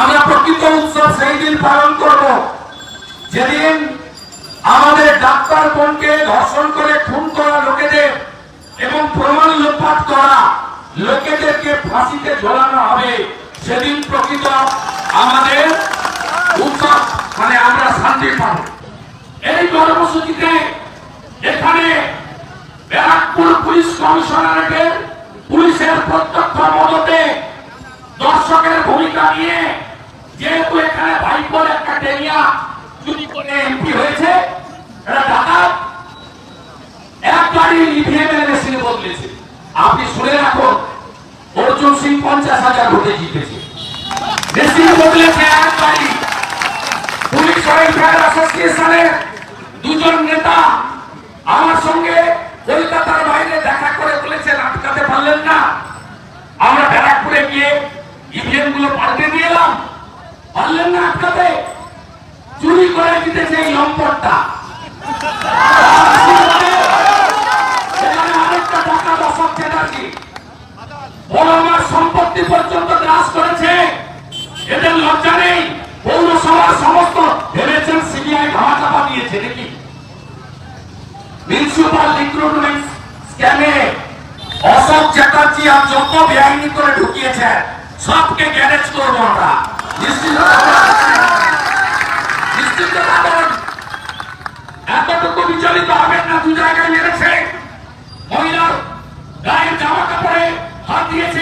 আমরা প্রকৃত উৎসব সেই দিন পালন করব। যেদিন আমাদের ডাক্তার বোনকে ধর্ষণ করে খুন করা লোকেদের এবং প্রমাণ লোপাট করা লোকেদেরকে ফাঁসিতে ঝোলানো হবে, সেদিন প্রকৃত আমাদের উৎসব মানে আমরা শান্তি পাব। এই কর্মসূচিতে এখানে ব্যারাকপুর পুলিশ কমিশনারেটের পুলিশের প্রত্যক্ষ মদতে দর্শকের ভূমিকা নিয়ে যেহেতু এখানে ভাইপোর একটা টেনিয়া চুরি করে এমপি হয়েছে মেশিনে বদলেছে। এক গাড়ি। পুলিশ ওয়েলফেয়ার অ্যাসোসিয়েশনের দুজন নেতা আমার সঙ্গে কলকাতার বাইরে দেখা করে বলেছেন, আটকাতে পারলেন না। আমরা ব্যারাকপুরে গিয়ে ইভিএমগুলো পাল্টে দিয়ে এলাম পারলেন না আটকাতে, চুরি করে জিতেছে এই চ্যাটার্জি আর যত বেআইনি করে ঢুকিয়েছে, সবকে গ্যারেজ করব আমরা। নিশ্চিত থাকুন। এতটুকু বিচলিত হবেন না মহিলার গায়ের জামা কাপড়ে হাত দিয়েছে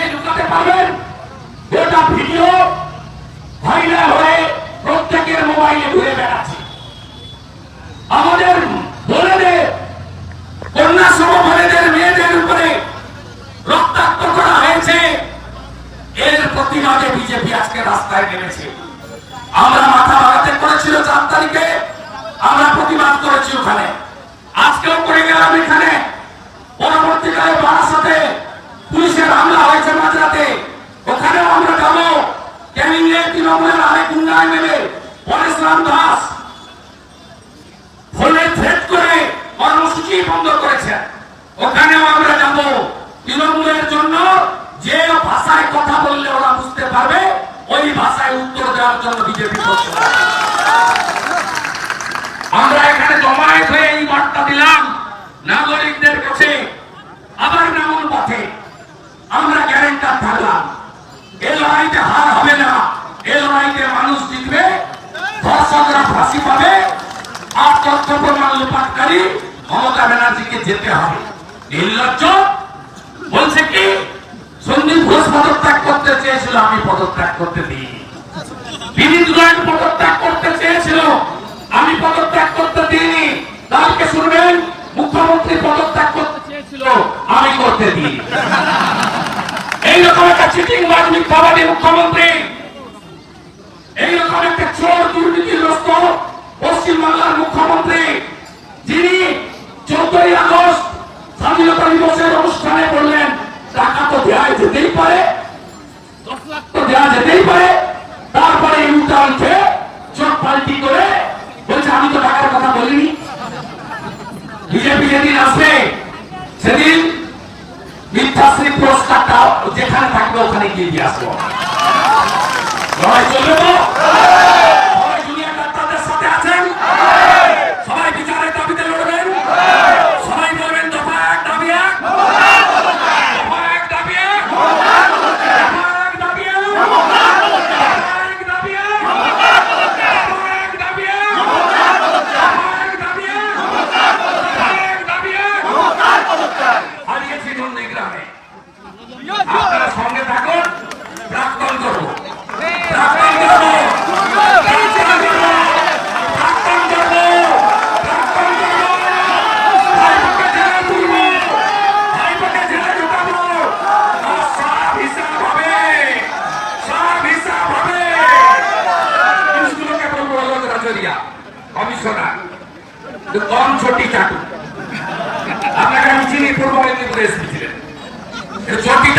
কর্মসূচি বন্ধ করেছে। ওখানেও আমরা যাব। তৃণমূলের জন্য যে ভাষায় কথা বললে ওরা বুঝতে পারবে, ওই ভাষায় উত্তর দেওয়ার জন্য বিজেপি আমরা এখানে জমায়েত হয়ে এই বার্তা দিলাম, নাগরিকদের কাছে। আবার নামুন পথে। আমরা গ্যারেন্টার থাকলাম। এ লড়াইতে হার হবে না। এ লড়াইতে মানুষ জিতবে, ধর্ষকরা ফাঁসি পাবে, আর তথ্য প্রমাণ লোপাটকারী মমতা ব্যানার্জিকে যেতে হবে। নির্লজ্জ। বলছে কি, সন্দীপ ঘোষ পদত্যাগ করতে চেয়েছিল, আমি পদত্যাগ করতে দিই বিনীত গোয়েল পদত্যাগ করতে চেয়েছিল, আমি পদত্যাগ করতে দিইনি। কালকে শুনবেন, মুখ্যমন্ত্রী পদত্যাগ করতে চেয়েছিল, আমি করতে দিই এইরকম একটা চিটিং বাজ মিথ্যাবাদী মুখ্যমন্ত্রী। এইরকম একটা চোর দুর্নীতিগ্রস্ত পশ্চিমবাংলার মুখ্যমন্ত্রী। চোদ্দই আগস্ট স্বাধীনতা দিবসের অনুষ্ঠানে বললেন, টাকা তো দেওয়া যেতেই পারে। দশ লাখ তো দেওয়া যেতেই পারে। তারপরে ইউটার্ন খেয়ে চোখ পাল্টি করে বলছে, আমি তো টাকার কথা বলিনি। বিজেপি যেদিন আসবে, সেদিন মিথ্যাশ্রী পুরস্কারটা যেখানে থাকবে, ওখানে গিয়ে দিয়ে আসব। লড়াই চলবে তো?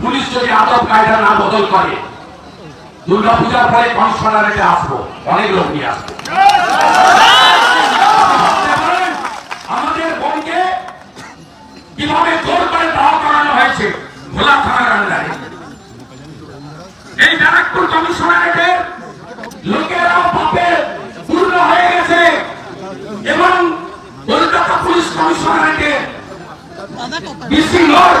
পুলিশ যদি আদব কায়দা না বদল করে দুর্গা পূজার পরে কমিশনারেটে আসব অনেক লোক নিয়ে আসব। আমাদের বোনকে কীভাবে জোর করে দাহ করানো হয়েছে ভোলা থানার আন্ডারে এই ব্যারাকপুর কমিশনারেটের লোকেরা পাপে পূর্ণ হয়ে গেছে এবং কলকাতা পুলিশ কমিশনারেটের ডিসি লর্ড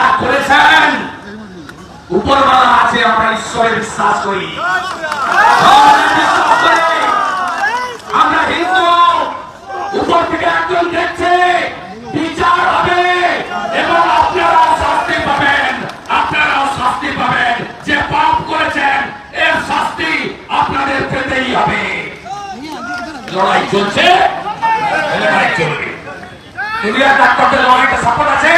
করেছেন উপরওয়ালা আছে, আমরা ঈশ্বরে বিশ্বাস করি। আমরা হিন্দু, উপর থেকে একজন দেখছে, বিচার হবে, এবং আপনারা শাস্তি পাবেন, আপনারাও শাস্তি পাবেন। যে পাপ করেছেন, এর শাস্তি আপনাদের পেতেই হবে। লড়াই চলছে লড়াই চলবে। ডাক্তারদের লড়াইটা সাপোর্ট আছে।